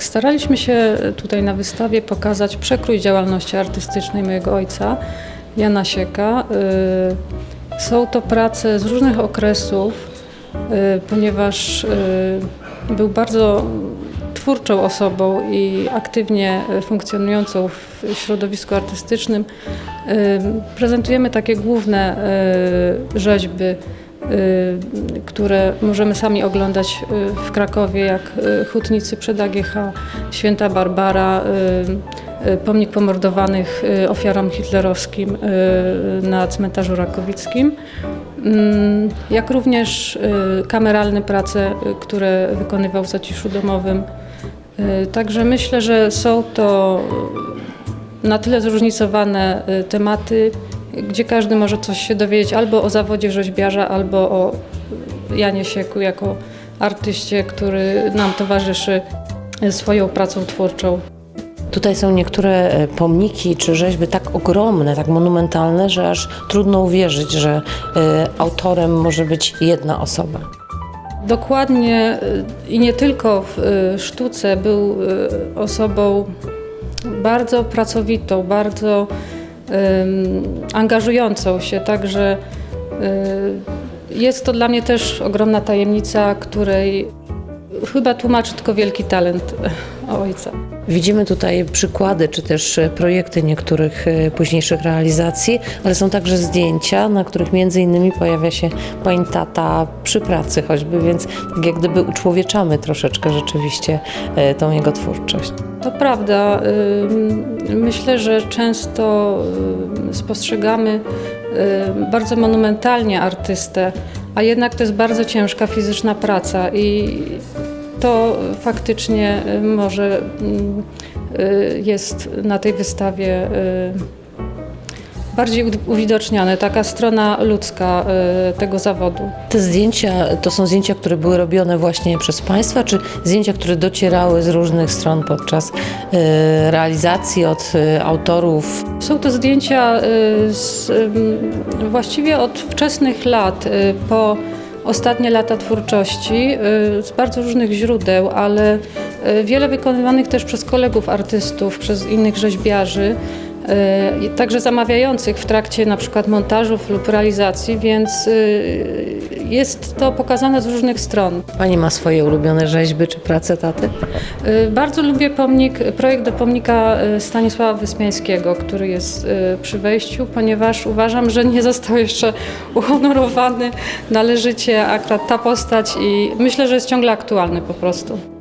Staraliśmy się tutaj na wystawie pokazać przekrój działalności artystycznej mojego ojca, Jana Sieka. Y, Są to prace z różnych okresów, y, ponieważ był bardzo twórczą osobą i aktywnie funkcjonującą w środowisku artystycznym. Prezentujemy takie główne rzeźby, które możemy sami oglądać y, w Krakowie, jak y, Hutnicy przed AGH, Święta Barbara, y, y, pomnik pomordowanych y, ofiarom hitlerowskim y, na cmentarzu rakowickim, Mm, jak również y, kameralne prace, y, które wykonywał w zaciszu domowym. Y, Także myślę, że są to na tyle zróżnicowane y, tematy, gdzie każdy może coś się dowiedzieć albo o zawodzie rzeźbiarza, albo o Janie Sieku jako artyście, który nam towarzyszy swoją pracą twórczą. Tutaj są niektóre e, pomniki czy rzeźby tak ogromne, tak monumentalne, że aż trudno uwierzyć, że e, autorem może być jedna osoba. Dokładnie y, i nie tylko w sztuce był osobą bardzo pracowitą, bardzo angażującą się, także y, jest to dla mnie też ogromna tajemnica, której chyba tłumaczy tylko wielki talent ojca. Widzimy tutaj przykłady czy też e, projekty niektórych e, późniejszych realizacji, ale są także zdjęcia, na których między innymi pojawia się pani tata przy pracy choćby, więc tak jak gdyby uczłowieczamy troszeczkę rzeczywiście e, tą jego twórczość. To prawda. Myślę, że często ym, postrzegamy ym, bardzo monumentalnie artystę, a jednak to jest bardzo ciężka fizyczna praca i to faktycznie y, może ym, y, jest na tej wystawie y, bardziej uwidocznione, taka strona ludzka y, tego zawodu. Te zdjęcia to są zdjęcia, które były robione właśnie przez Państwa, czy zdjęcia, które docierały z różnych stron podczas realizacji od autorów? Są to zdjęcia y, z, właściwie od wczesnych lat y, po ostatnie lata twórczości y, z bardzo różnych źródeł, ale y, wiele wykonywanych też przez kolegów artystów, przez innych rzeźbiarzy. I Także zamawiających w trakcie na przykład montażów lub realizacji, więc y, jest to pokazane z różnych stron. Pani ma swoje ulubione rzeźby czy prace taty? Y, Bardzo lubię pomnik, projekt do pomnika Stanisława Wyspiańskiego, który jest przy wejściu, ponieważ uważam, że nie został jeszcze uhonorowany należycie akurat ta postać i myślę, że jest ciągle aktualny po prostu.